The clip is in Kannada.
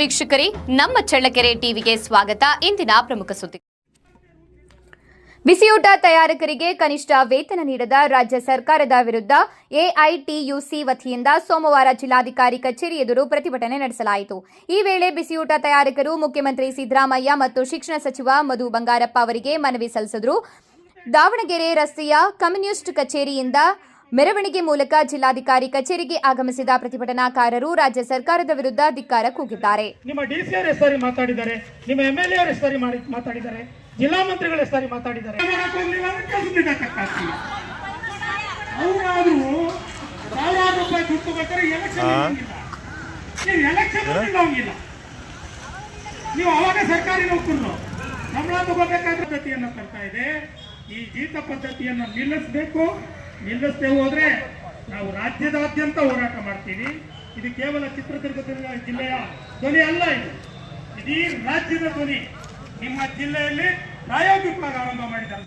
ವೀಕ್ಷಕರೇ, ನಮ್ಮ ಚಳ್ಳಕೆರೆ ಟಿವಿಗೆ ಸ್ವಾಗತ. ಇಂದಿನ ಪ್ರಮುಖ ಸುದ್ದಿ. ಬಿಸಿಯೂಟ ತಯಾರಕರಿಗೆ ಕನಿಷ್ಠ ವೇತನ ನೀಡದ ರಾಜ್ಯ ಸರ್ಕಾರದ ವಿರುದ್ಧ ಎಐಟಿಯುಸಿ ವತಿಯಿಂದ ಸೋಮವಾರ ಜಿಲ್ಲಾಧಿಕಾರಿ ಕಚೇರಿ ಎದುರು ಪ್ರತಿಭಟನೆ ನಡೆಸಲಾಯಿತು. ಈ ವೇಳೆ ಬಿಸಿಯೂಟ ತಯಾರಕರು ಮುಖ್ಯಮಂತ್ರಿ ಸಿದ್ದರಾಮಯ್ಯ ಮತ್ತು ಶಿಕ್ಷಣ ಸಚಿವ ಮಧು ಬಂಗಾರಪ್ಪ ಅವರಿಗೆ ಮನವಿ ಸಲ್ಲಿಸಿದರು. ದಾವಣಗೆರೆ ರಸ್ತೆಯ ಕಮ್ಯುನಿಸ್ಟ್ ಕಚೇರಿಯಿಂದ ಮೆರವಣಿಗೆ ಮೂಲಕ ಜಿಲ್ಲಾಧಿಕಾರಿ ಕಚೇರಿಗೆ ಆಗಮಿಸಿದ ಪ್ರತಿಭಟನಾಕಾರರು ರಾಜ್ಯ ಸರ್ಕಾರದ ವಿರುದ್ಧ ಧಿಕ್ಕಾರ ಕೂಗಿದ್ದಾರೆ. ನಿಮ್ಮ ಡಿಸಿಆರ್ ಹೆಸರಿ ಅವರು ಸಾರಿ ಮಾತಾಡಿದ್ದಾರೆ ನಿಮ್ಮ ಎಂಎಲ್ಎ ಹೆಸರಿ ಅವರು ಸಾರಿ ಮಾಡಿ ಮಾತಾಡಿದ್ದಾರೆ ಜಿಲ್ಲಾ ಮಂತ್ರಿಗಳ ಹೆಸರಿ ಸಾರಿ ಮಾತಾಡಿದ್ದಾರೆ. ಅವರಾದ್ರೂ ಸಾವಿರಾರು ರೂಪಾಯಿ ದುಡ್ಡು ಬೇಕಾದ್ರೆ ಎಲೆಕ್ಷನ್ ನೀವು ಎಲೆಕ್ಷನ್ ಹೋಗಿಲ್ಲ ನೀವು ಅವಾಗ ಸರ್ಕಾರಿ ನೌಕರರು. ಸಂಬಳ ತಗೋಬೇಕಾದ ಪದ್ಧತಿಯನ್ನು ತರ್ತಾ ಇದೆ. ಈ ಜೀತ ಪದ್ಧತಿಯನ್ನು ನಿಲ್ಲಿಸಬೇಕು. ನಿಲ್ಲಿಸದೆ ಹೋದ್ರೆ ನಾವು ರಾಜ್ಯದಾದ್ಯಂತ ಹೋರಾಟ ಮಾಡ್ತೀವಿ. ಇದು ಕೇವಲ ಚಿತ್ರದುರ್ಗ ಜಿಲ್ಲೆಯ ಧ್ವನಿ ಅಲ್ಲ ಇದು. ಇಡೀ ರಾಜ್ಯದ ಧ್ವನಿ. ನಿಮ್ಮ ಜಿಲ್ಲೆಯಲ್ಲಿ ಪ್ರಾಯೋಗಿಕವಾಗಿ ಆರಂಭ ಮಾಡಿದ್ದಾರೆ